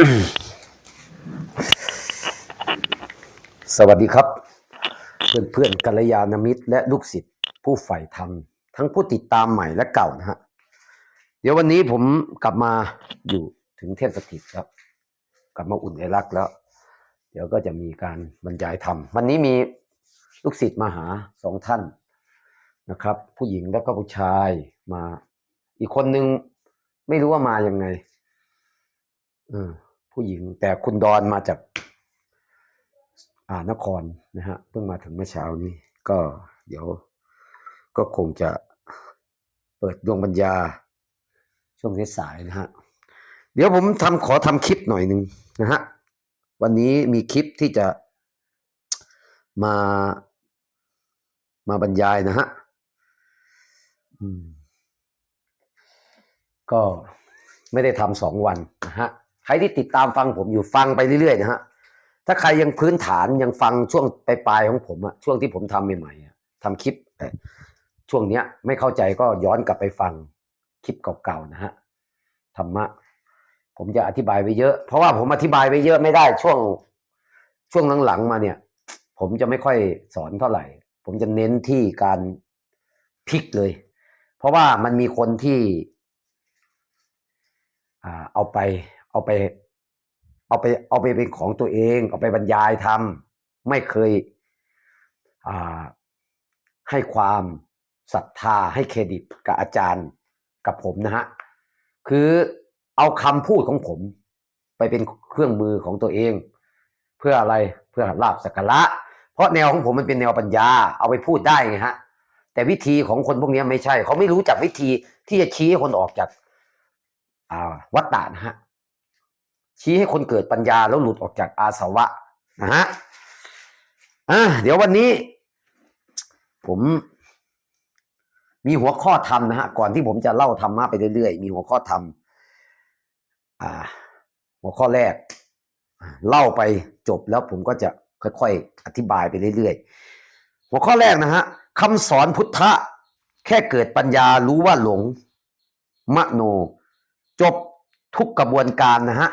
สวัสดีครับ เพื่อนเพื่อนกัลยาณมิตร และลูกศิษย์ผู้ใฝ่ธรรมทั้งผู้ติดตามใหม่และเก่านะฮะเดี๋ยววันนี้ผมกลับมาอยู่ถึงเทพสถิตครับ กลับมาอุ่นไอรักแล้ว เดี๋ยวก็จะมีการบรรยายธรรม วันนี้มีลูกศิษย์มาหาสองท่านนะครับ ผู้หญิงแล้วก็ผู้ชายมา อีกคนนึงไม่รู้ว่ามายังไงเออ ผู้หญิง แต่คุณดอนมาจากอ่านครนะฮะเพิ่งมาถึงเมื่อเช้านี้ ก็เดี๋ยวก็คงจะเปิดดวงปัญญาช่วงสายนะฮะเดี๋ยวผมทำขอทำคลิปหน่อยหนึ่งนะฮะวันนี้มีคลิปที่จะมามาบรรยายนะฮะอืมก็ไม่ได้ทำสองวันนะฮะ รที่ติดตามฟังผมอยู่ฟังไปเรื่อยๆนะฮะถ้าใครยังพื้นฐานยังฟังช่วงปลายๆของผมอะช่วงที่ผมทำใหม่ๆอะทำคลิปช่วงเนี้ย ไม่เข้าใจก็ย้อนกลับไปฟังคลิปเก่าๆนะฮะธรรมะ ผมจะอธิบายไปเยอะ เพราะว่าผมอธิบายไปเยอะไม่ได้ช่วงช่วงหลังๆมาเนี่ย ผมจะไม่ค่อยสอนเท่าไหร่ ผมจะเน้นที่การพลิกเลย เพราะว่ามันมีคนที่อเอาไป เอาไป เอาไป เอาไปเป็นของตัวเอง เอาไปบรรยายทำไม่เคยอ่าให้ความศรัทธาให้เครดิตกับอาจารย์กับผมนะฮะคือเอาคำพูดของผม ไปเป็นเครื่องมือของตัวเอง เพื่ออะไรเพื่อลาบสักการะเพราะแนวของผมมันเป็นแนวปัญญา เอาไปพูดได้ไงฮะแต่วิธีของคนพวกนี้ไม่ใช่ เขาไม่รู้จักวิธีที่จะชี้ให้คนออกจากอ่าวัฏฏะนะฮะ ชี้ให้คนเกิดปัญญาแล้วหลุดออกจากอาสวะนะฮะอ่าเดี๋ยววันนี้ ผมมีหัวข้อธรรมนะฮะก่อนที่ผมจะเล่าธรรมะไปเรื่อยๆ มีหัวข้อธรรมอ่า หัวข้อแรก เล่าไปจบแล้วผมก็จะค่อยๆอธิบายไปเรื่อยๆ หัวข้อแรกนะฮะคำสอนพุทธะแค่เกิดปัญญารู้ว่าหลง มโน จบทุกกระบวนการนะฮะ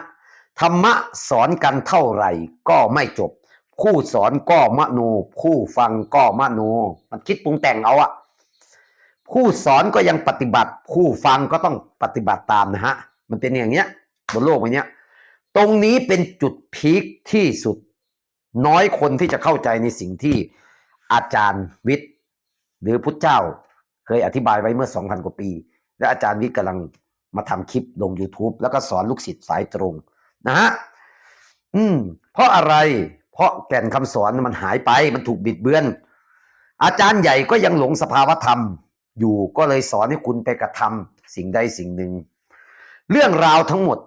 ธรรมะสอนกันเท่าไหร่ก็ไม่จบ ผู้สอนก็มโน ผู้ฟังก็มโน มันคิดปรุงแต่งเอาอะผู้สอนก็ยังปฏิบัติ ผู้ฟังก็ต้องปฏิบัติตามนะฮะ มันเป็นอย่างเนี้ยบนโลกใบเนี้ย ตรงนี้เป็นจุดพีคที่สุด น้อยคนที่จะเข้าใจในสิ่งที่อาจารย์วิทย์ หรือพุทธเจ้า เคยอธิบายไว้เมื่อ 2,000 กว่าปี และอาจารย์วิทย์กำลังมาทำคลิปลง YouTube แล้วก็สอนลูกศิษย์สายตรง นะฮะอืม เพราะอะไร เพราะแก่นคำสอนมันหายไป มันถูกบิดเบือน อาจารย์ใหญ่ก็ยังหลงสภาวธรรม อยู่ก็เลยสอนให้คุณไปกระทำสิ่งใดสิ่งหนึ่ง เรื่องราวทั้งหมด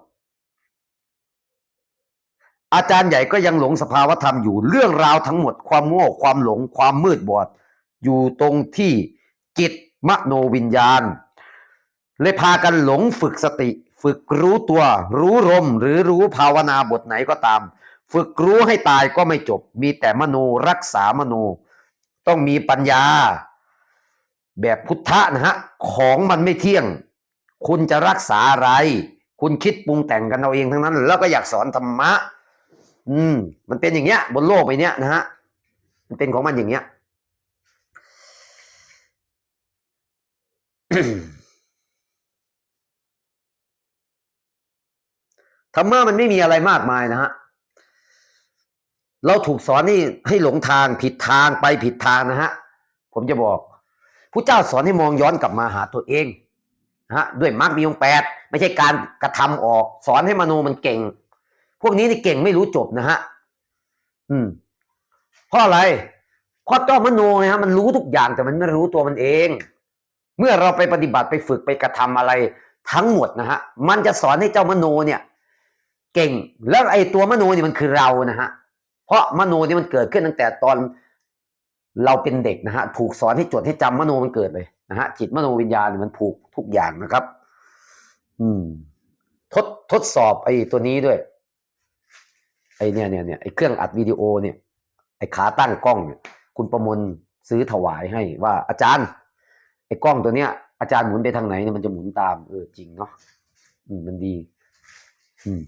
อาจารย์ใหญ่ก็ยังหลงสภาวธรรมอยู่ เรื่องราวทั้งหมด ความโง่ความหลง ความมืดบอด อยู่ตรงที่จิตมโนวิญญาณเลยพากันหลงฝึกสติ ฝึกรู้ตัวรู้ลมหรือรู้ภาวนาบทไหนก็ตาม ฝึกรู้ให้ตายก็ไม่จบ มีแต่มโนรักษามโน ต้องมีปัญญา แบบพุทธะนะฮะของมันไม่เที่ยง คุณจะรักษาอะไร คุณคิดปรุงแต่งกันเอาเองทั้งนั้น แล้วก็อยากสอนธรรมะ อืม มันเป็นอย่างเงี้ย บนโลกใบเนี้ยนะฮะมันเป็นของมันอย่างเงี้ย ธรรมะมันไม่มีอะไรมากมายนะฮะเราถูกสอนให้ให้หลงทางผิดทางไปผิดทางนะฮะผมจะบอกผู้เจ้าสอนให้มองย้อนกลับมาหาตัวเองนะฮะด้วยมรรคมีองแปดไม่ใช่การกระทำออก สอนให้มโนมันเก่ง พวกนี้นี่เก่งไม่รู้จบนะฮะอืมเพราะอะไรเพราะเจ้ามโนไงฮะมันรู้ทุกอย่างแต่มันไม่รู้ตัวมันเอง เมื่อเราไปปฏิบัติไปฝึกไปกระทำอะไรทั้งหมดนะฮะมันจะสอนให้เจ้ามโนเนี่ย เก่ง แล้วไอ้ตัวมโนนี่มันคือเรานะฮะเพราะมโนนี่มันเกิดขึ้นตั้งแต่ตอนเราเป็นเด็กนะฮะถูกสอนให้จดให้จำมโนมันเกิดเลยนะฮะจิตมโนวิญญาณมันผูกทุกอย่างนะครับ อืม ทดทดสอบไอ้ตัวนี้ด้วย ไอ้เนี่ยเนี่ยเนี่ยไอ้เครื่องอัดวิดีโอเนี่ย ไอ้ขาตั้งกล้องเนี่ย คุณประมวลซื้อถวายให้ว่าอาจารย์ ไอ้กล้องตัวเนี้ย อาจารย์หมุนไปทางไหนเนี่ยมันจะหมุนตามเออจริงเนาะอืมมันดี อืม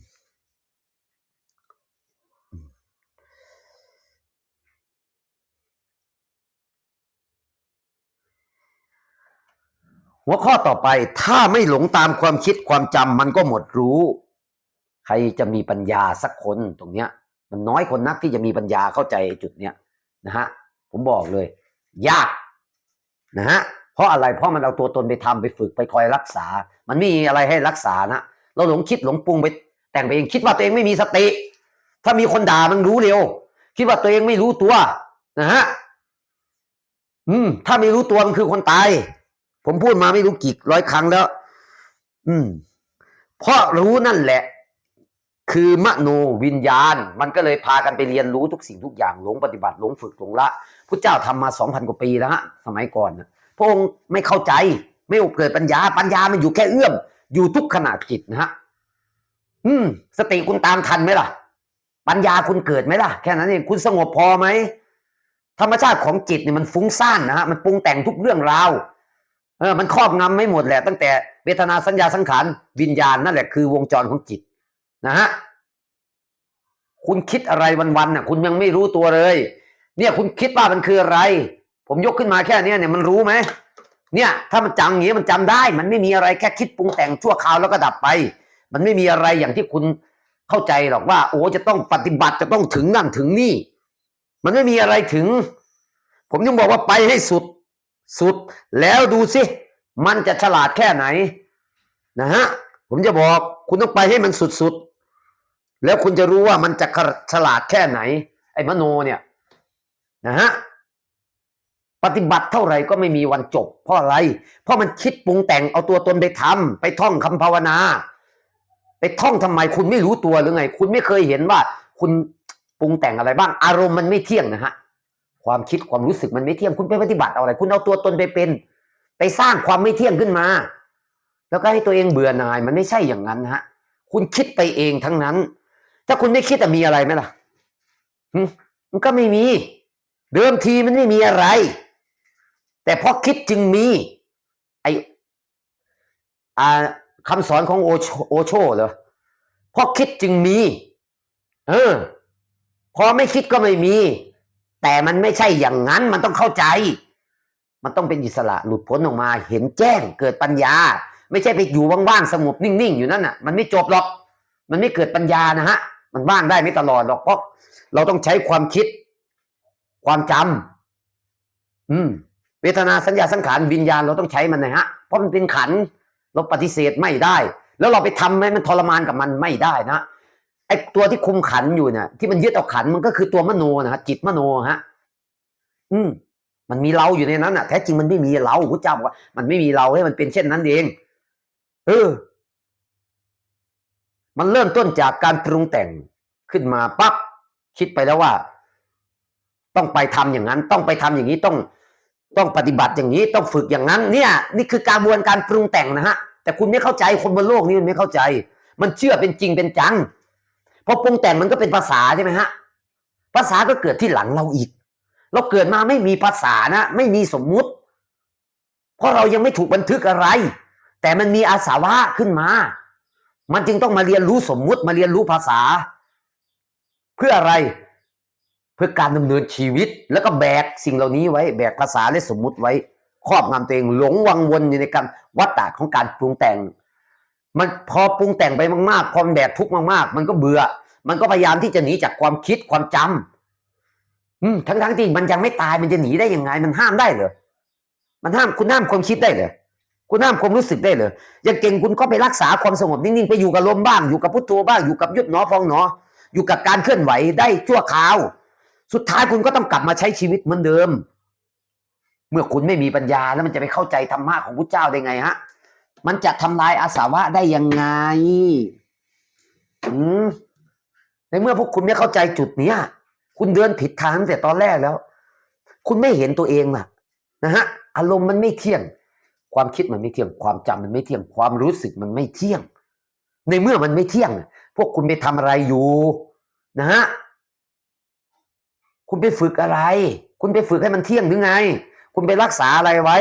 หัวข้อต่อไปถ้าไม่หลงตามความคิดความจำมันก็หมดรู้ ใครจะมีปัญญาสักคนตรงเนี้ย มันน้อยคนนักที่จะมีปัญญาเข้าใจจุดเนี้ยนะฮะผมบอกเลย ยากนะฮะเพราะอะไรเพราะมันเอาตัวตนไปทำไปฝึกไปคอยรักษา มันไม่มีอะไรให้รักษานะเราหลงคิดหลงปรุงไป แต่งไปเองคิดว่าตัวเองไม่มีสติ ถ้ามีคนด่ามันรู้เร็ว คิดว่าตัวเองไม่รู้ตัวนะฮะอืมถ้าไม่รู้ตัวมันคือคนตาย ผมพูดมาไม่รู้กี่ร้อยครั้งแล้ว อืม เพราะรู้นั่นแหละ คือมโนวิญญาณ มันก็เลยพากันไปเรียนรู้ทุกสิ่งทุกอย่างหลงปฏิบัติหลงฝึกหลงละพุทธเจ้าทำมาสองพันกว่าปีแล้วฮะสมัยก่อนนะพระองค์ไม่เข้าใจ ไม่เกิดปัญญา ปัญญามันอยู่แค่เอื้อม อยู่ทุกขณะจิตนะฮะอืม สติคุณตามทันไหมล่ะ ปัญญาคุณเกิดไหมล่ะ แค่นั้นเองคุณสงบพอไหมธรรมชาติของจิตเนี่ยมันฟุ้งซ่านนะฮะมันปรุงแต่งทุกเรื่องราว เออมันครอบงำไม่หมดแหละ ตั้งแต่เวทนาสัญญาสังขารวิญญาณนั่นแหละคือวงจรของจิตนะฮะคุณคิดอะไรวันๆน่ะ คุณยังไม่รู้ตัวเลย เนี่ยคุณคิดว่ามันคืออะไร ผมยกขึ้นมาแค่เนี้ยเนี่ยมันรู้ไหมเนี่ย ถ้ามันจำอย่างนี้มันจำได้ มันไม่มีอะไรแค่คิดปรุงแต่งชั่วคราวแล้วก็ดับไป มันไม่มีอะไรอย่างที่คุณเข้าใจหรอกว่า โอ้จะต้องปฏิบัติจะต้องถึงนั่นถึงนี่ มันไม่มีอะไรถึง ผมยังบอกว่าไปให้สุด สุด แล้วดูสิ มันจะฉลาดแค่ไหน นะฮะ ผมจะบอกคุณต้องไปให้มันสุดๆ แล้วคุณจะรู้ว่ามันจะฉลาดแค่ไหน ไอ้มโนเนี่ย นะฮะ ปฏิบัติเท่าไหร่ก็ไม่มีวันจบ เพราะอะไร เพราะมันคิดปรุงแต่งเอาตัวตนไปทำไปท่องคำภาวนา ไปท่องทำไมคุณไม่รู้ตัวหรือไง คุณไม่เคยเห็นว่า คุณปรุงแต่งอะไรบ้าง อารมณ์มันไม่เที่ยงนะฮะ ความคิดความรู้สึกมันไม่เที่ยงคุณไปปฏิบัติเอาอะไร คุณเอาตัวตนไปเป็น ไปสร้างความไม่เที่ยงขึ้นมา แล้วก็ให้ตัวเองเบื่อหน่ายมันไม่ใช่อย่างนั้นฮะ คุณคิดไปเองทั้งนั้น ถ้าคุณไม่คิดจะมีอะไรไหมล่ะมันก็ไม่มี เดิมทีมันไม่มีอะไร แต่พราะคิดจึงมีไออ่าคำสอนของโอโชโอโชเหรอพราะคิดจึงมี เออ พอไม่คิดก็ไม่มี แต่มันไม่ใช่อย่างนั้นมันต้องเข้าใจ มันต้องเป็นอิสระหลุดพ้นออกมา เห็นแจ้งเกิดปัญญา ไม่ใช่ไปอยู่ว่างๆสงบนิ่งๆอยู่นั่นน่ะ มันไม่จบหรอก มันไม่เกิดปัญญานะฮะ มันว่างได้ไม่ตลอดหรอกเพราะเราต้องใช้ความคิด ความจำอืม เวทนาสัญญาสังขารวิญญาณเราต้องใช้มันนะฮะเพราะมันเป็นขัน เราปฏิเสธไม่ได้ แล้วเราไปทำให้มันทรมานกับมันไม่ได้นะ ไอ้ตัวที่คุมขันอยู่เนี่ยที่มันยึดเอาขันมันก็คือตัวมโนนะฮะจิตมโนฮะ อืม มันมีเราอยู่ในนั้นอะแท้จริงมันไม่มีเราพระเจ้าบอกว่ามันไม่มีเราให้มันเป็นเช่นนั้นเอง เออ มันเริ่มต้นจากการปรุงแต่งขึ้นมาปั๊บคิดไปแล้วว่า ต้องไปทำอย่างนั้น ต้องไปทำอย่างนี้ต้องต้องปฏิบัติอย่างนี้ต้องฝึกอย่างนั้น เนี่ย นี่คือกระบวนการปรุงแต่งนะฮะ แต่คุณไม่เข้าใจคนบนโลกนี้มันไม่เข้าใจ มันเชื่อเป็นจริงเป็นจัง พอปรุงแต่งมันก็เป็นภาษาใช่ไหมฮะ ภาษาก็เกิดที่หลังเราอีก เราเกิดมาไม่มีภาษานะ ไม่มีสมมุติ เพราะเรายังไม่ถูกบันทึกอะไร แต่มันมีอาสาวะขึ้นมา มันจึงต้องมาเรียนรู้สมมุติมาเรียนรู้ภาษา เพื่ออะไรเพื่อการดำเนินชีวิต แล้วก็แบกสิ่งเหล่านี้ไว้ แบกภาษาและสมมุติไว้ ครอบงำตัวเองหลงวังวนอยู่ในการวัฏฏะของการปรุงแต่ง มันพอปรุงแต่งไปมากๆพอนแบกทุกข์มากๆ มันก็เบื่อ มันก็พยายามที่จะหนีจากความคิดความจำอืมทั้งทั้งๆที่มันยังไม่ตายมันจะหนีได้ยังไง มันห้ามได้เหรอมันห้ามคุณห้ามความคิดได้เหรอคุณห้ามความรู้สึกได้เหรออย่างเก่งคุณก็ไปรักษาความสงบนิ่งๆไปอยู่กับลมบ้างอยู่กับพุทโธบ้างอยู่กับยุบหนอพองหนอ อยู่กับการเคลื่อนไหวได้ชั่วคราว สุดท้ายคุณก็ต้องกลับมาใช้ชีวิตเหมือนเดิม เมื่อคุณไม่มีปัญญาแล้วมันจะไปเข้าใจธรรมะของพระเจ้าได้ไงฮะมันจะทำลายอาสาวะได้ยังไง อืม ในเมื่อพวกคุณไม่เข้าใจจุดเนี้ย คุณเดินผิดทางตั้งแต่ตอนแรกแล้ว คุณไม่เห็นตัวเองน่ะนะฮะอารมณ์มันไม่เที่ยง ความคิดมันไม่เที่ยง ความจำมันไม่เที่ยง ความรู้สึกมันไม่เที่ยง ในเมื่อมันไม่เที่ยง พวกคุณไปทำอะไรอยู่นะฮะคุณไปฝึกอะไร คุณไปฝึกให้มันเที่ยงหรือไง คุณไปรักษาอะไรไว้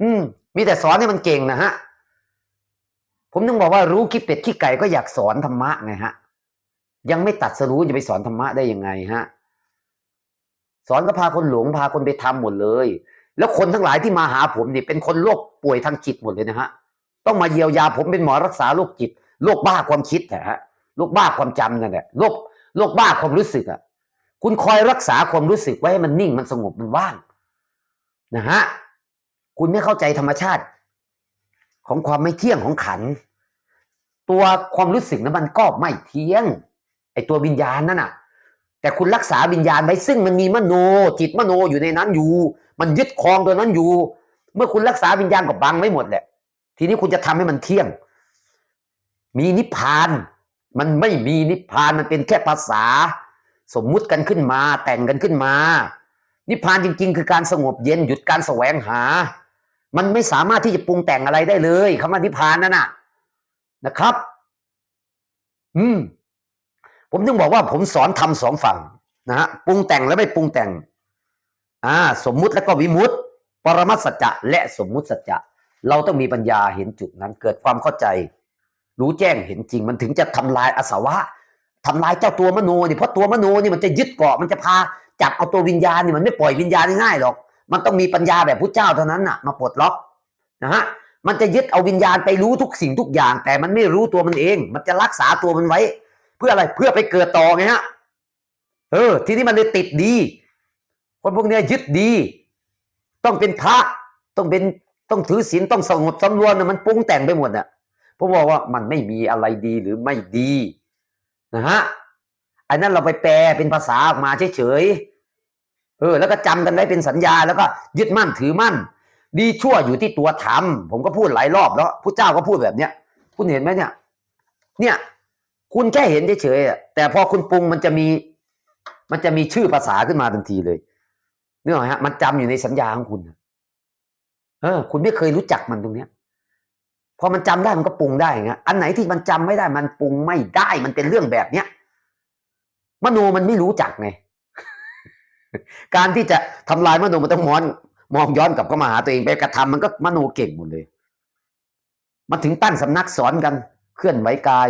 อืม มีแต่สอนให้มันเก่งนะฮะผมต้องบอกว่ารู้ขี้เป็ดขี้ไก่ก็อยากสอนธรรมะไงฮะ ยังไม่ตัดสรู้จะไปสอนธรรมะได้ยังไงฮะ สอนก็พาคนหลงพาคนไปทำหมดเลย แล้วคนทั้งหลายที่มาหาผมนี่เป็นคนโรคป่วยทางจิตหมดเลยนะฮะ ต้องมาเยียวยาผมเป็นหมอรักษาโรคจิตโรคบ้าความคิดนะฮะโรคบ้าความจำนั่นแหละโรคโรคบ้าความรู้สึกอะ คุณคอยรักษาความรู้สึกไว้ให้มันนิ่งมันสงบมันว่างนะฮะคุณไม่เข้าใจธรรมชาติ ของความไม่เที่ยงของขัน ตัวความรู้สึกนั้นมันก็ไม่เที่ยง ไอตัววิญญาณนั่นน่ะ แต่คุณรักษาวิญญาณไว้ซึ่งมันมีมโน จิตมโนอยู่ในนั้นอยู่ มันยึดครองตัวนั้นอยู่ เมื่อคุณรักษาวิญญาณก็บังไว้หมดแหละ ทีนี้คุณจะทำให้มันเที่ยง มีนิพพาน มันไม่มีนิพพานมันเป็นแค่ภาษา สมมุติกันขึ้นมา แต่งกันขึ้นมา นิพพานจริง ๆ คือการสงบเย็นหยุดการแสวงหา มันไม่สามารถที่จะปรุงแต่งอะไรได้เลยคำว่านิพพานนั่นน่ะนะครับ อืม ผมถึงบอกว่าผมสอนทำสองฝั่งนะฮะปรุงแต่งและไม่ปรุงแต่งอ่าสมมุติแล้วก็วิมุตติปรมัตสัจจะและสมมุติสัจจะเราต้องมีปัญญาเห็นจุดนั้น เกิดความเข้าใจ รู้แจ้งเห็นจริง มันถึงจะทำลายอสวะทำลายเจ้าตัวมโนนี่เพราะตัวมโนนี่มันจะยึดเกาะมันจะพาจับเอาตัววิญญาณนี่มันไม่ปล่อยวิญญาณง่ายหรอก มันต้องมีปัญญาแบบพุทธเจ้าเท่านั้นน่ะมาปลดล็อกนะฮะมันจะยึดเอาวิญญาณไปรู้ทุกสิ่งทุกอย่าง แต่มันไม่รู้ตัวมันเอง มันจะรักษาตัวมันไว้ เพื่ออะไรเพื่อไปเกิดต่อไงฮะเออ ทีนี้มันเลยติดดี คนพวกเนี้ยยึดดี ต้องเป็นพระต้องเป็นต้องถือศีลต้องสงบสำรวมนะมันปรุงแต่งไปหมดน่ะผมบอกว่ามันไม่มีอะไรดีหรือไม่ดีนะฮะอันนั้นเราไปแปลเป็นภาษาออกมาเฉยๆเออ แล้วก็จำกันไว้เป็นสัญญาแล้วก็ยึดมั่นถือมั่น ดีชั่วอยู่ที่ตัวทำผมก็พูดหลายรอบแล้วผู้เจ้าก็พูดแบบเนี้ยคุณเห็นไหมเนี่ย เนี่ย คุณแค่เห็นเฉยๆแต่พอคุณปรุงมันจะมี มันจะมีชื่อภาษาขึ้นมาทันทีเลยนึกออกไหมฮะมันจำอยู่ในสัญญาของคุณเออ คุณไม่เคยรู้จักมันตรงเนี้ยพอมันจำได้มันก็ปรุงได้ไงอันไหนที่มันจำไม่ได้มันปรุงไม่ได้มันเป็นเรื่องแบบเนี้ยมโนมันไม่รู้จักไง การที่จะทำลายมโนมันต้องมองมองย้อนกลับเข้ามาหาตัวเองไปกระทำมันก็มโนเก่งหมดเลย มันถึงตั้งสำนักสอนกัน เคลื่อนไหวกาย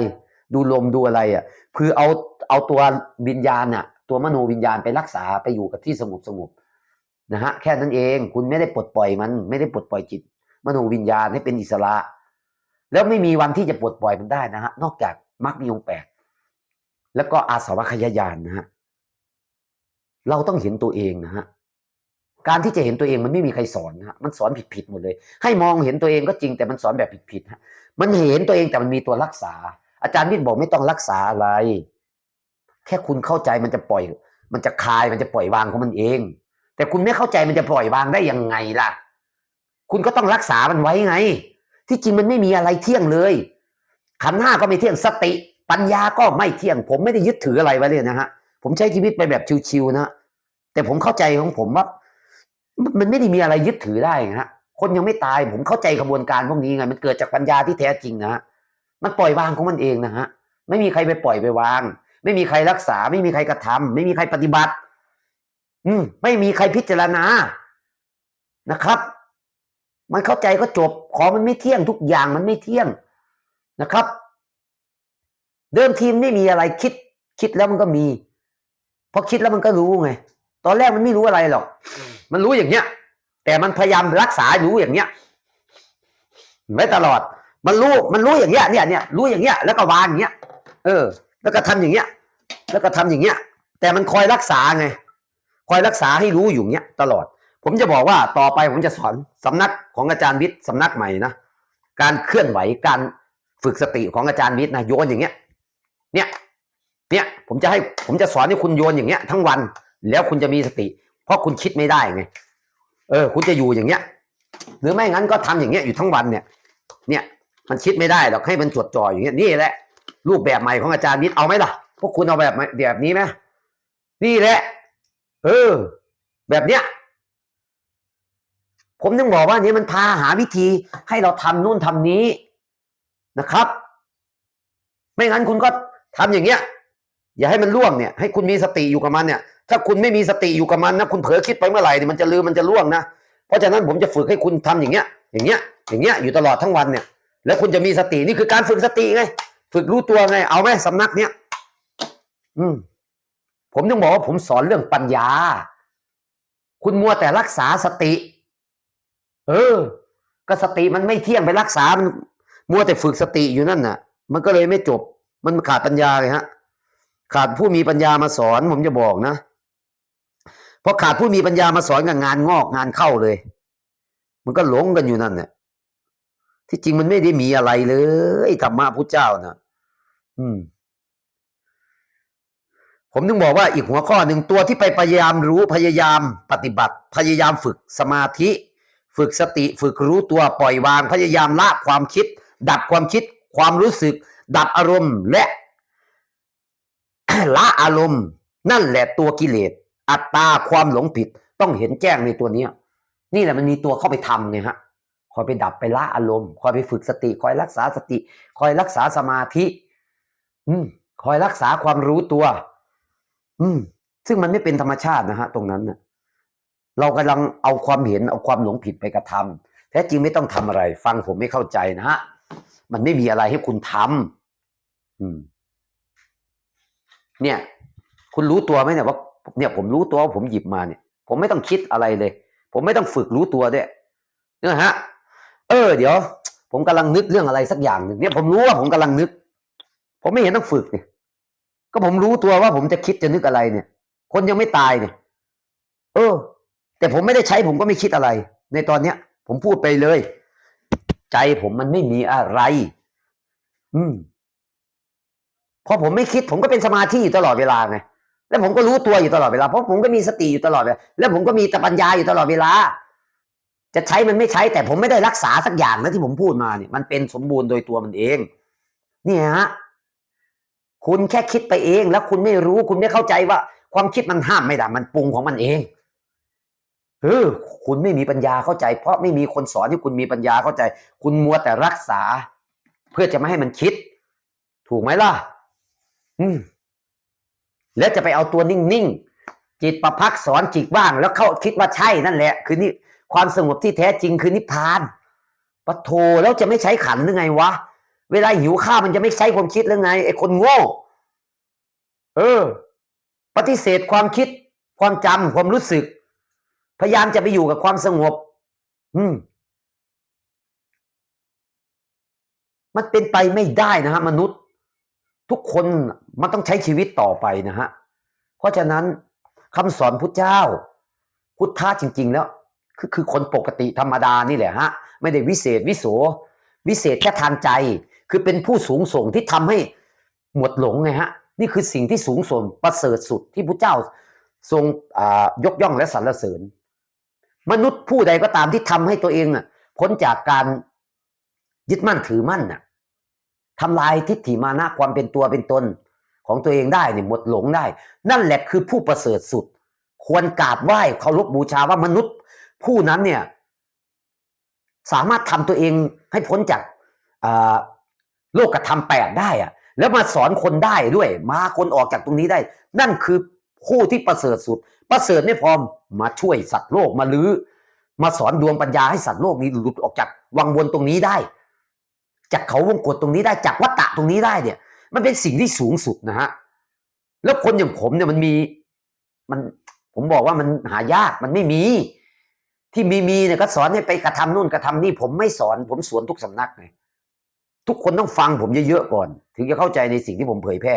ดูลมดูอะไรอะคือเอาเอาตัววิญญาณน่ะ ตัวมโนวิญญาณไปรักษาไปอยู่กับที่สงบสงบนะฮะแค่นั้นเองคุณไม่ได้ปลดปล่อยมัน ไม่ได้ปลดปล่อยจิต มโนวิญญาณให้เป็นอิสระ แล้วไม่มีวันที่จะปลดปล่อยมันได้นะฮะนอกจากมรรคมีองแปดแล้วก็อาสวะขยายานนะฮะเราต้องเห็นตัวเองนะฮะการที่จะเห็นตัวเองมันไม่มีใครสอนนะฮะมันสอนผิดๆหมดเลย ให้มองเห็นตัวเองก็จริงแต่มันสอนแบบผิดๆฮะมันเห็นตัวเองแต่มันมีตัวรักษา อาจารย์วิทย์บอกไม่ต้องรักษาอะไร แค่คุณเข้าใจมันจะปล่อย มันจะคลายมันจะปล่อยวางของมันเอง แต่คุณไม่เข้าใจมันจะปล่อยวางได้ยังไงล่ะ คุณก็ต้องรักษามันไว้ไง ที่จริงมันไม่มีอะไรเที่ยงเลยขันห้าก็ไม่เที่ยงสติ ปัญญาก็ไม่เที่ยง ผมไม่ได้ยึดถืออะไรไว้เลยนะฮะผมใช้ชีวิตไปแบบชิวๆนะแต่ผมเข้าใจของผมว่า มันไม่ได้มีอะไรยึดถือได้นะฮะคนยังไม่ตาย ผมเข้าใจกระบวนการพวกนี้ไง มันเกิดจากปัญญาที่แท้จริงนะฮะ มันปล่อยวางของมันเองนะฮะ ไม่มีใครไปปล่อยไปวาง ไม่มีใครรักษา ไม่มีใครกระทำไม่มีใครปฏิบัติ อืม ไม่มีใครพิจารณานะครับ มันเข้าใจก็จบ ของมันไม่เที่ยงทุกอย่างมันไม่เที่ยงนะครับ เดิมทีมไม่มีอะไรคิด คิดแล้วมันก็มีพอคิดแล้วมันก็รู้ไง ตอนแรกมันไม่รู้อะไรหรอก มันรู้อย่างเนี้ย แต่มันพยายามรักษารู้อย่างเนี้ยไว้ตลอด มันรู้มันรู้อย่างเงี้ยเนี่ยเนี่ยรู้อย่างเงี้ยแล้วก็วางอย่างเงี้ยเออ แล้วก็ทำอย่างเงี้ย แล้วก็ทำอย่างเงี้ย แต่มันคอยรักษาไง คอยรักษาให้รู้อยู่เงี้ยตลอด ผมจะบอกว่าต่อไปผมจะสอนสำนักของอาจารย์วิทย์สำนักใหม่นะการเคลื่อนไหวการฝึกสติของอาจารย์วิทย์นะโยนอย่างเงี้ย เนี่ยเนี่ยผมจะให้ผมจะสอนให้คุณโยนอย่างเงี้ย ทั้งวันแล้วคุณจะมีสติ เพราะคุณคิดไม่ได้ไง เออ คุณจะอยู่อย่างเงี้ย หรือไม่งั้นก็ทำอย่างเงี้ยอยู่ทั้งวันเนี่ย เนี่ย มันคิดไม่ได้หรอกให้มันจดจ่ออย่างเงี้ยนี่แหละ รูปแบบใหม่ของอาจารย์วิทย์เอาไหมล่ะ พวกคุณเอาแบบแบบนี้ไหมนี่แหละ เออ แบบเนี้ย ผมถึงบอกว่านี่มันพาหาวิธีให้เราทำนู่นทำนี้นะครับ ไม่งั้นคุณก็ทำอย่างเงี้ย อย่าให้มันล่วงเนี่ย ให้คุณมีสติอยู่กับมันเนี่ย ถ้าคุณไม่มีสติอยู่กับมันนะคุณเผลอคิดไปเมื่อไหร่เนี่ยมันจะลืมมันจะล่วงนะเพราะฉะนั้นผมจะฝึกให้คุณทำอย่างเงี้ย อย่างเงี้ย อย่างเงี้ยอยู่ตลอดทั้งวันเนี่ย แล้วคุณจะมีสตินี่คือการฝึกสติไง ฝึกรู้ตัวไง เอาไหมสำนักเนี้ยอืม ผมต้องบอกว่าผมสอนเรื่องปัญญา คุณมัวแต่รักษาสติ เออ ก็สติมันไม่เที่ยงไปรักษา มันมัวแต่ฝึกสติอยู่นั่นน่ะ มันก็เลยไม่จบ มันขาดปัญญาเลยฮะ ขาดผู้มีปัญญามาสอน ผมจะบอกนะพราะขาดผู้มีปัญญามาสอนกับงานงอกงานเข้าเลย มันก็หลงกันอยู่นั่นเนี่ย ที่จริงมันไม่ได้มีอะไรเลยธรรมะพุทธเจ้านะอืม ผมถึงบอกว่าอีกหัวข้อหนึ่งตัวที่ไปพยายามรู้พยายามปฏิบัติ พยายามฝึกสมาธิ ฝึกสติ ฝึกรู้ตัวปล่อยวาง พยายามละความคิด ดับความคิด ความรู้สึก ดับอารมณ์ และละอารมณ์ นั่นแหละตัวกิเลสอัตตาความหลงผิด ต้องเห็นแจ้งในตัวเนี้ย นี่แหละมันมีตัวเข้าไปทำไงฮะ คอยไปดับไปละอารมณ์ คอยไปฝึกสติ คอยรักษาสติ คอยรักษาสมาธิ อืม คอยรักษาความรู้ตัว อืม ซึ่งมันไม่เป็นธรรมชาตินะฮะ ตรงนั้นเน่ะเรากำลังเอาความเห็นเอาความหลงผิดไปกระทำแท้จริงไม่ต้องทำอะไร ฟังผมไม่เข้าใจนะฮะ มันไม่มีอะไรให้คุณทำอืม เนี่ย คุณรู้ตัวไหมเนี่ยว่าเนี่ย ผมรู้ตัวว่าผมหยิบมาเนี่ย ผมไม่ต้องคิดอะไรเลย ผมไม่ต้องฝึกรู้ตัวด้วยเนี่ยฮะ เออเดี๋ยว ผมกำลังนึกเรื่องอะไรสักอย่างหนึ่งเนี่ยผมรู้ว่าผมกำลังนึก ผมไม่เห็นต้องฝึกเนี่ยก็ผมรู้ตัวว่าผมจะคิดจะนึกอะไรเนี่ย คนยังไม่ตายเนี่ย เออ แต่ผมไม่ได้ใช้ผมก็ไม่คิดอะไร ในตอนเนี้ย ผมพูดไปเลย ใจผมมันไม่มีอะไร อืมพอผมไม่คิด ผมก็เป็นสมาธิอยู่ตลอดเวลาไงแล้วผมก็รู้ตัวอยู่ตลอดเวลาเพราะผมก็มีสติอยู่ตลอดเวลาแล้วผมก็มีตปัญญาอยู่ตลอดเวลา จะใช้มันไม่ใช้แต่ผมไม่ได้รักษาสักอย่างนะที่ผมพูดมาเนี่ยมันเป็นสมบูรณ์โดยตัวมันเองเนี่ยฮะคุณแค่คิดไปเอง แล้วคุณไม่รู้คุณไม่เข้าใจว่า ความคิดมันห้ามไม่ได้มันปรุงของมันเองเออคุณไม่มีปัญญาเข้าใจ เพราะไม่มีคนสอนที่คุณมีปัญญาเข้าใจ คุณมัวแต่รักษา เพื่อจะไม่ให้มันคิด ถูกไหมล่ะ อืม แล้วจะไปเอาตัวนิ่งๆจิตประพักสอนจิตว่าง แล้วเข้าคิดว่าใช่นั่นแหละ คือนี่ ความสงบที่แท้จริงคือนิพพานปะโทแล้วจะไม่ใช้ขันหรือไงวะ เวลาหิวข้าวมันจะไม่ใช้ความคิดหรือไงไอ้คนโง่ เออ ปฏิเสธความคิด ความจำความรู้สึก พยายามจะไปอยู่กับความสงบ อืม มันเป็นไปไม่ได้นะฮะมนุษย์ ทุกคนมันต้องใช้ชีวิตต่อไปนะฮะ เพราะฉะนั้นคำสอนพุทธเจ้า พุทธะจริง ๆ แล้ว คือคือคนปกติธรรมดานี่แหละฮะ ไม่ได้วิเศษวิโสวิเศษแค่ทางใจ คือเป็นผู้สูงส่งที่ทำให้หมดหลงไงฮะ นี่คือสิ่งที่สูงส่งประเสริฐสุดที่พระเจ้าทรงยกย่องและสรรเสริญ มนุษย์ผู้ใดก็ตามที่ทำให้ตัวเองน่ะพ้นจากการยึดมั่นถือมั่นน่ะทำลายทิฏฐิมานะความเป็นตัวเป็นตนของตัวเองได้เนี่ยหมดหลงได้ นั่นแหละคือผู้ประเสริฐสุด ควรกราบไหว้เคารพบูชาว่ามนุษย์ ผู้นั้นเนี่ย สามารถทำตัวเองให้พ้นจากโลกธรรมแปดได้อะแล้วมาสอนคนได้ด้วย มาคนออกจากตรงนี้ได้ นั่นคือผู้ที่ประเสริฐสุด ประเสริฐไม่พอมาช่วยสัตว์โลกมาลื้อมาสอนดวงปัญญาให้สัตว์โลกนี้หลุดออกจากวังวนตรงนี้ได้ จากเขาวงกฏตรงนี้ได้จากวัฏฏะตรงนี้ได้เนี่ย มันเป็นสิ่งที่สูงสุดนะฮะแล้วคนอย่างผมเนี่ยมันมี มันผมบอกว่ามันหายากมันไม่มี ที่มีมีเนี่ยก็สอนให้ไปกระทำนู่นกระทำนี่ผมไม่สอน ผมสวนทุกสำนักไงทุกคนต้องฟังผมเยอะๆก่อน ถึงจะเข้าใจในสิ่งที่ผมเผยแพร่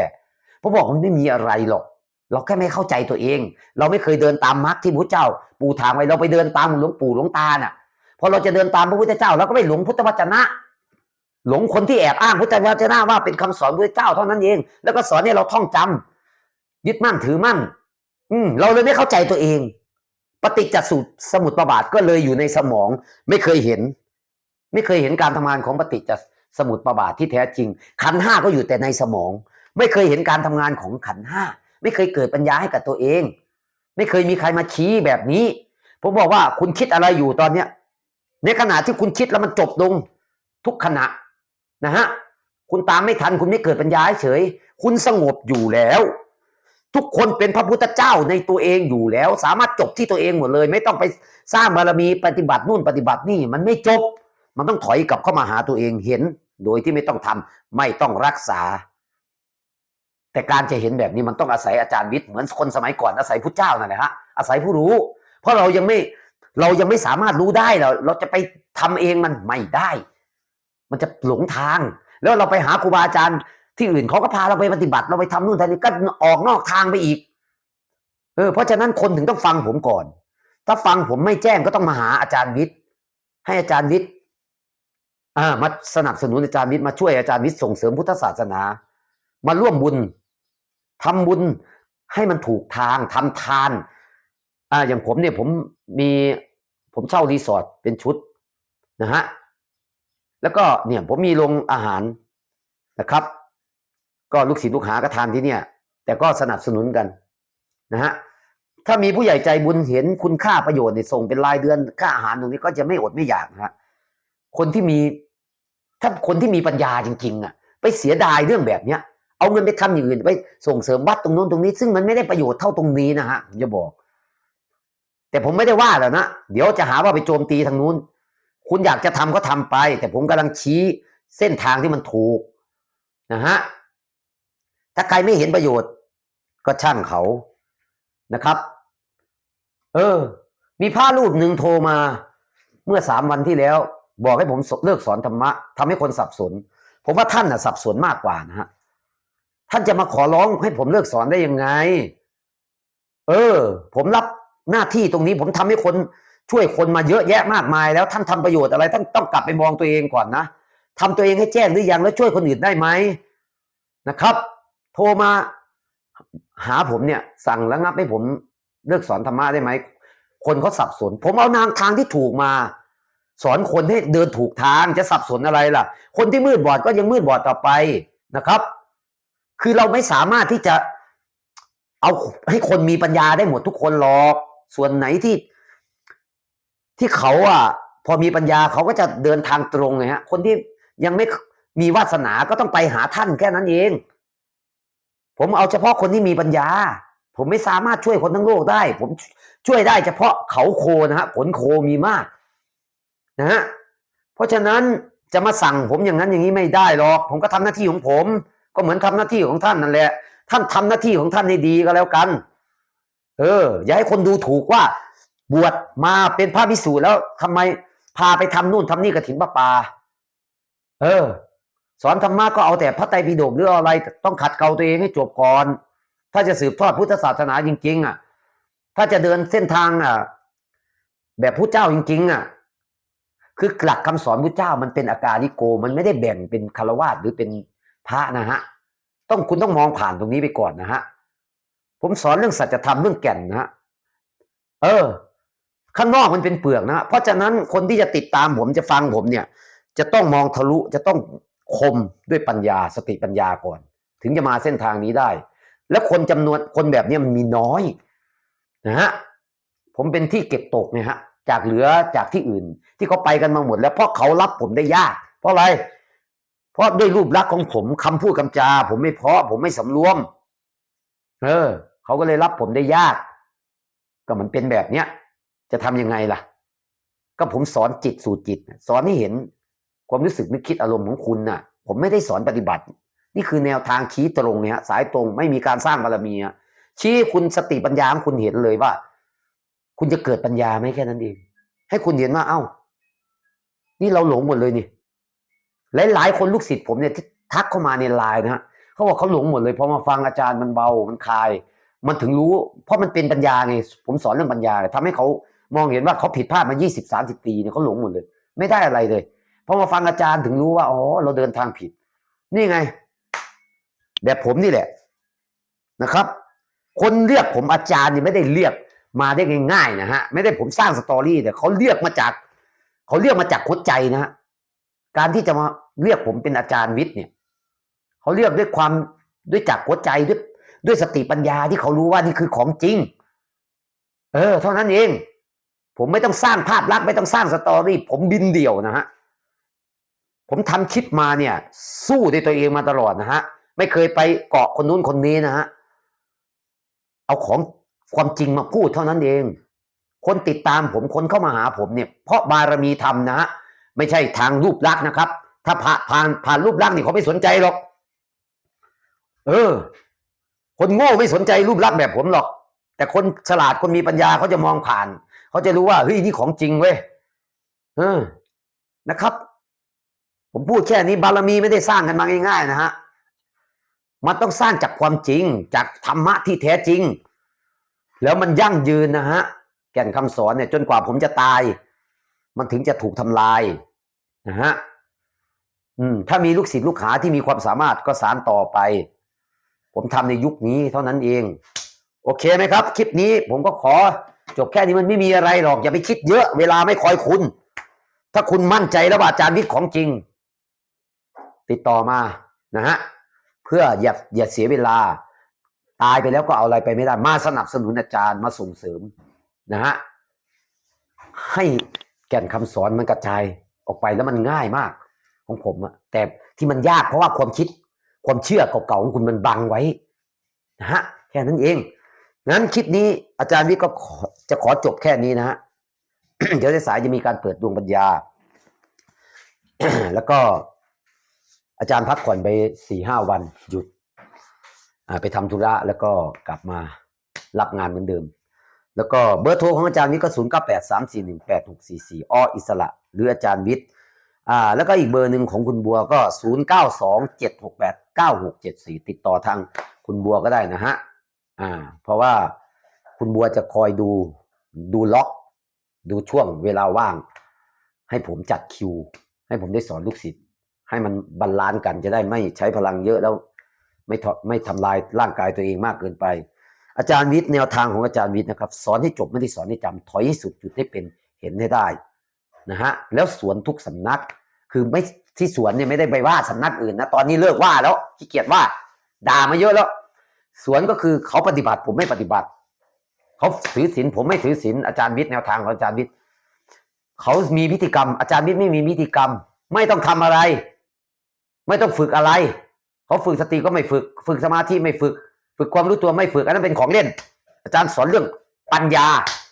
ผมบอกมันไม่มีอะไรหรอก เราแค่ไม่เข้าใจตัวเอง เราไม่เคยเดินตามมรรคที่พระเจ้า ปู่ถามไว้เราไปเดินตามหลวงปู่หลวงตาน่ะพอเราจะเดินตามพระพุทธเจ้าเราก็ไม่หลงพุทธวจนะ หลงคนที่แอบอ้างพุทธวจนะว่าเป็นคำสอนพระเจ้าเท่านั้นเอง แล้วก็สอนให้เราท่องจำยึดมั่นถือมั่น อืมเราเลยไม่เข้าใจตัวเอง ปฏิจจสุสมุตประบาทก็เลยอยู่ในสมอง ไม่เคยเห็น ไม่เคยเห็นการทำงานของปฏิจจสมุตประบาทที่แท้จริง ขันห้าก็อยู่แต่ในสมอง ไม่เคยเห็นการทำงานของขันห้าไม่เคยเกิดปัญญาให้กับตัวเอง ไม่เคยมีใครมาชี้แบบนี้ ผมบอกว่าคุณคิดอะไรอยู่ตอนเนี้ย ในขณะที่คุณคิดแล้วมันจบลงทุกขณะนะฮะคุณตามไม่ทันคุณไม่เกิดปัญญาเฉย คุณสงบอยู่แล้ว ทุกคนเป็นพระพุทธเจ้าในตัวเองอยู่แล้ว สามารถจบที่ตัวเองหมดเลย ไม่ต้องไปสร้างบารมีปฏิบัตินู่นปฏิบัตินี่มันไม่จบ มันต้องถอยกลับเข้ามาหาตัวเองเห็น โดยที่ไม่ต้องทำไม่ต้องรักษา แต่การจะเห็นแบบนี้มันต้องอาศัยอาจารย์วิทย์เหมือนคนสมัยก่อนอาศัยพุทธเจ้านั่นแหละฮะอาศัยผู้รู้ เพราะเรายังไม่เรายังไม่สามารถรู้ได้เราเราจะไปทำเองมันไม่ได้ มันจะหลงทาง แล้วเราไปหาครูบาอาจารย์ ที่อื่นเขาก็พาเราไปปฏิบัติเราไปทำนู่นทำนี่ก็ออกนอกทางไปอีก เออเพราะฉะนั้นคนถึงต้องฟังผมก่อน ถ้าฟังผมไม่แจ้งก็ต้องมาหาอาจารย์วิทย์ ให้อาจารย์วิทย์อ่ามาสนับสนุนอาจารย์วิทย์มาช่วยอาจารย์วิทย์ส่งเสริมพุทธศาสนา มาร่วมบุญทำบุญให้มันถูกทางทำทาน อ่า อย่างผมเนี่ยผมมีผมเช่ารีสอร์ทเป็นชุดนะฮะแล้วก็เนี่ยผมมีโรงอาหารนะครับ ก็ลูกศิษย์ลูกหาก็ทานที่เนี่ย แต่ก็สนับสนุนกันนะฮะถ้ามีผู้ใหญ่ใจบุญเห็นคุณค่าประโยชน์เนี่ยส่งเป็นรายเดือนค่าอาหารตรงนี้ก็จะไม่อดไม่อยากนะฮะคนที่มี ถ้าคนที่มีปัญญาจริง ๆ อะ ไปเสียดายเรื่องแบบเนี้ย เอาเงินไปทำอย่างอื่นไปส่งเสริมวัดตรงโน้นตรงนี้ ซึ่งมันไม่ได้ประโยชน์เท่าตรงนี้นะฮะผมจะบอก แต่ผมไม่ได้ว่าแล้วนะเดี๋ยวจะหาว่าไปโจมตีทางนู้น คุณอยากจะทำก็ทำไป แต่ผมกำลังชี้เส้นทางที่มันถูกนะฮะ ถ้าใครไม่เห็นประโยชน์ ก็ช่างเขานะครับ เออ มีพระรูปหนึ่งโทรมา เมื่อสามวันที่แล้ว บอกให้ผมเลิกสอนธรรมะทำให้คนสับสน ผมว่าท่านน่ะสับสนมากกว่านะฮะท่านจะมาขอร้องให้ผมเลิกสอนได้ยังไง เออ ผมรับหน้าที่ตรงนี้ ผมทำให้คนช่วยคนมาเยอะแยะมากมาย แล้วท่านทำประโยชน์อะไรท่านต้องกลับไปมองตัวเองก่อนนะทำตัวเองให้แจ้งหรือยังแล้วช่วยคนอื่นได้ไหมนะครับ ทรมาหาผมเนี่ย สั่งระงับให้ผมเลิกสอนธรรมะได้ไหม คนเขาสับสน ผมเอานางทางที่ถูกมา สอนคนให้เดินถูกทางจะสับสนอะไรล่ะ คนที่มืดบอดก็ยังมืดบอดต่อไปนะครับ คือเราไม่สามารถที่จะเอาให้คนมีปัญญาได้หมดทุกคนหรอก ส่วนไหนที่ที่เขาอะ พอมีปัญญาเขาก็จะเดินทางตรงไงฮะ คนที่ยังไม่มีวาสนาก็ต้องไปหาท่านแค่นั้นเอง ผมเอาเฉพาะคนที่มีปัญญา ผมไม่สามารถช่วยคนทั้งโลกได้ ผมช่วยได้เฉพาะเขาโคนะฮะผลโคมีมากนะฮะเพราะฉะนั้นจะมาสั่งผมอย่างนั้นอย่างนี้ไม่ได้หรอก ผมก็ทำหน้าที่ของผม ก็เหมือนทำหน้าที่ของท่านนั่นแหละ ท่านทำหน้าที่ของท่านให้ดีก็แล้วกัน เออ อย่าให้คนดูถูกว่า บวชมาเป็นพระพิสูจน์แล้วทำไมพาไปทำนู่นทำนี่กระถินพระป่าเออ สอนธรรมะก็เอาแต่พระไตรปิฎกหรืออะไร ต้องขัดเกลาตัวเองให้จบก่อน ถ้าจะสืบทอดพุทธศาสนาจริง ๆ อะ ถ้าจะเดินเส้นทางอะ แบบผู้เจ้าจริง ๆ อะ คือหลักคำสอนพระเจ้ามันเป็นอาการนิโก มันไม่ได้แบ่งเป็นคารวาสหรือเป็นพระนะฮะ ต้องคุณต้องมองผ่านตรงนี้ไปก่อนนะฮะ ผมสอนเรื่องสัจธรรมเรื่องแก่นนะฮะเออ ข้างนอกมันเป็นเปลือกนะ เพราะฉะนั้นคนที่จะติดตามผมจะฟังผมเนี่ย จะต้องมองทะลุจะต้อง คมด้วยปัญญาสติปัญญาก่อน ถึงจะมาเส้นทางนี้ได้ และคนจำนวนคนแบบนี้มันมีน้อยนะฮะผมเป็นที่เก็บตกเนี่ยฮะจากเหลือจากที่อื่น ที่เขาไปกันมาหมด แล้วเพราะเขารับผมได้ยาก เพราะอะไร เพราะด้วยรูปลักษณ์ของผมคำพูดคำจา ผมไม่เพาะ ผมไม่สำรวม เออเขาก็เลยรับผมได้ยาก ก็มันเป็นแบบเนี้ยจะทำยังไงล่ะ ก็ผมสอนจิตสู่จิต สอนให้เห็น ความรู้สึกนึกคิดอารมณ์ของคุณน่ะ ผมไม่ได้สอนปฏิบัติ นี่คือแนวทางชี้ตรงเนี่ยสายตรงไม่มีการสร้างบารมีอะชี้ให้คุณสติปัญญาของคุณเห็นเลยว่า คุณจะเกิดปัญญาไหมแค่นั้นเองให้คุณเห็นว่า เอ้า นี่เราหลงหมดเลยนี่หลายๆคนลูกศิษย์ผมเนี่ยที่ทักเข้ามาในไลน์นะฮะเขาบอกเขาหลงหมดเลยพอมาฟังอาจารย์มันเบามันคลาย มันถึงรู้ เพราะมันเป็นปัญญาไงผมสอนเรื่องปัญญาทำให้เขามองเห็นว่าเขาผิดพลาดมา 20 30 ปีเนี่ยเขาหลงหมดเลย ไม่ได้อะไรเลย พอมาฟังอาจารย์ถึงรู้ว่าอ๋อเราเดินทางผิด นี่ไง แบบผมนี่แหละนะครับ คนเรียกผมอาจารย์นี่ไม่ได้เรียกมาได้ง่ายๆนะฮะไม่ได้ผมสร้างสตอรี่แต่เขาเรียกมาจากเขาเรียกมาจากหัวใจนะฮะการที่จะมาเรียกผมเป็นอาจารย์วิทย์เนี่ยเขาเรียกด้วยความด้วยจากหัวใจด้วยด้วยสติปัญญาที่เขารู้ว่านี่คือของจริง เออ เท่านั้นเอง ผมไม่ต้องสร้างภาพลักษณ์ไม่ต้องสร้างสตอรี่ ผมบินเดี่ยวนะฮะ ผมทำคลิปมาเนี่ย สู้ด้วยตัวเองมาตลอดนะฮะ ไม่เคยไปเกาะคนนู้นคนนี้นะฮะ เอาของความจริงมาพูดเท่านั้นเอง คนติดตามผมคนเข้ามาหาผมเนี่ย เพราะบารมีธรรมนะฮะ ไม่ใช่ทางรูปลักษณ์นะครับ ถ้าผ่านผ่านผ่านรูปลักษณ์นี่เขาไม่สนใจหรอก เออ คนโง่ไม่สนใจรูปลักษณ์แบบผมหรอก แต่คนฉลาดคนมีปัญญาเขาจะมองผ่าน เขาจะรู้ว่าเฮ้ยนี่ของจริงเว้ย เออ นะครับ ผมพูดแค่นี้บารมีไม่ได้สร้างกันมาง่าย ๆ นะฮะ มันต้องสร้างจากความจริง จากธรรมะที่แท้จริง แล้วมันยั่งยืนนะฮะ แก่นคำสอนเนี่ย จนกว่าผมจะตาย มันถึงจะถูกทำลายนะฮะอืมถ้ามีลูกศิษย์ลูกหาที่มีความสามารถก็สารต่อไป ผมทำในยุคนี้เท่านั้นเอง โอเคไหมครับ คลิปนี้ผมก็ขอจบแค่นี้มันไม่มีอะไรหรอกอย่าไปคิดเยอะ เวลาไม่คอยคุณ ถ้าคุณมั่นใจแล้วว่าอาจารย์วิทย์ของจริง ติดต่อมานะฮะเพื่ออย่าอย่าเสียเวลา ตายไปแล้วก็เอาอะไรไปไม่ได้ มาสนับสนุนอาจารย์มาส่งเสริมนะฮะให้แก่นคำสอนมันกระจายออกไปแล้วมันง่ายมากของผมอะแต่ที่มันยากเพราะว่าความคิดความเชื่อเก่าๆของคุณมันบังไว้นะฮะแค่นั้นเองงั้นคลิปนี้อาจารย์วิทย์ก็จะขอจบแค่นี้นะฮะเดี๋ยวในสายจะมีการเปิดดวงปัญญา แล้วก็ อาจารย์พักผ่อนไปสี่ห้าวันหยุดไปทำธุระแล้วก็กลับมารับงานเหมือนเดิม แล้วก็เบอร์โทรของอาจารย์วิทย์ก็ศูนย์เก้าแปดสามสี่หนึ่งแปดหกสี่สี่ออิสระ หรืออาจารย์วิทย์อ่าแล้วก็อีกเบอร์หนึ่งของคุณบัวก็ศูนย์เก้าสองเจ็ดหกแปดเก้าหกเจ็ดสี่ติดต่อทางคุณบัวก็ได้นะฮะอ่า เพราะว่าคุณบัวจะคอยดูดูล็อก ดูช่วงเวลาว่าง ให้ผมจัดคิว ให้ผมได้สอนลูกศิษย์ ให้มันบาลานซ์กันจะได้ไม่ใช้พลังเยอะแล้ว ไม่ทไม่ทำลายร่างกายตัวเองมากเกินไป อาจารย์วิทย์แนวทางของอาจารย์วิทย์นะครับ สอนให้จบไม่ได้สอนให้จำถอยให้สุดจุดให้เป็นเห็นให้ได้นะฮะแล้วสวนทุกสำนัก คือไม่ที่สวนเนี่ยไม่ได้ไปว่าสำนักอื่นนะตอนนี้เลิกว่าแล้วขี้เกียจว่าด่ามาเยอะแล้ว สวนก็คือเขาปฏิบัติผมไม่ปฏิบัติเขาถือศีลผมไม่ถือศีลอาจารย์วิทย์แนวทางของอาจารย์วิทย์เขามีพิธีกรรม อาจารย์วิทย์ไม่มีพิธีกรรม ไม่ต้องทำอะไร ไม่ต้องฝึกอะไร เขาฝึกสติก็ไม่ฝึก ฝึกสมาธิไม่ฝึก ฝึกความรู้ตัวไม่ฝึก อันนั้นเป็นของเล่น อาจารย์สอนเรื่องปัญญา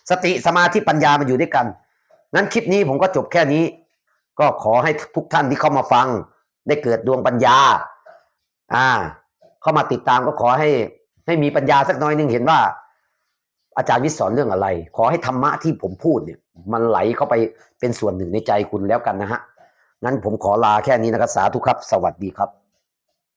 สติสมาธิปัญญามาอยู่ด้วยกันงั้นคลิปนี้ผมก็จบแค่นี้ ก็ขอให้ทุกท่านที่เข้ามาฟัง ได้เกิดดวงปัญญา อ่า เข้ามาติดตามก็ขอให้ให้มีปัญญาสักน้อยนึงเห็นว่า อาจารย์วิทย์สอนเรื่องอะไร ขอให้ธรรมะที่ผมพูดเนี่ย มันไหลเข้าไปเป็นส่วนหนึ่งในใจคุณแล้วกันนะฮะ งั้นผมขอลาแค่นี้นะครับ สาธุครับ สวัสดีครับ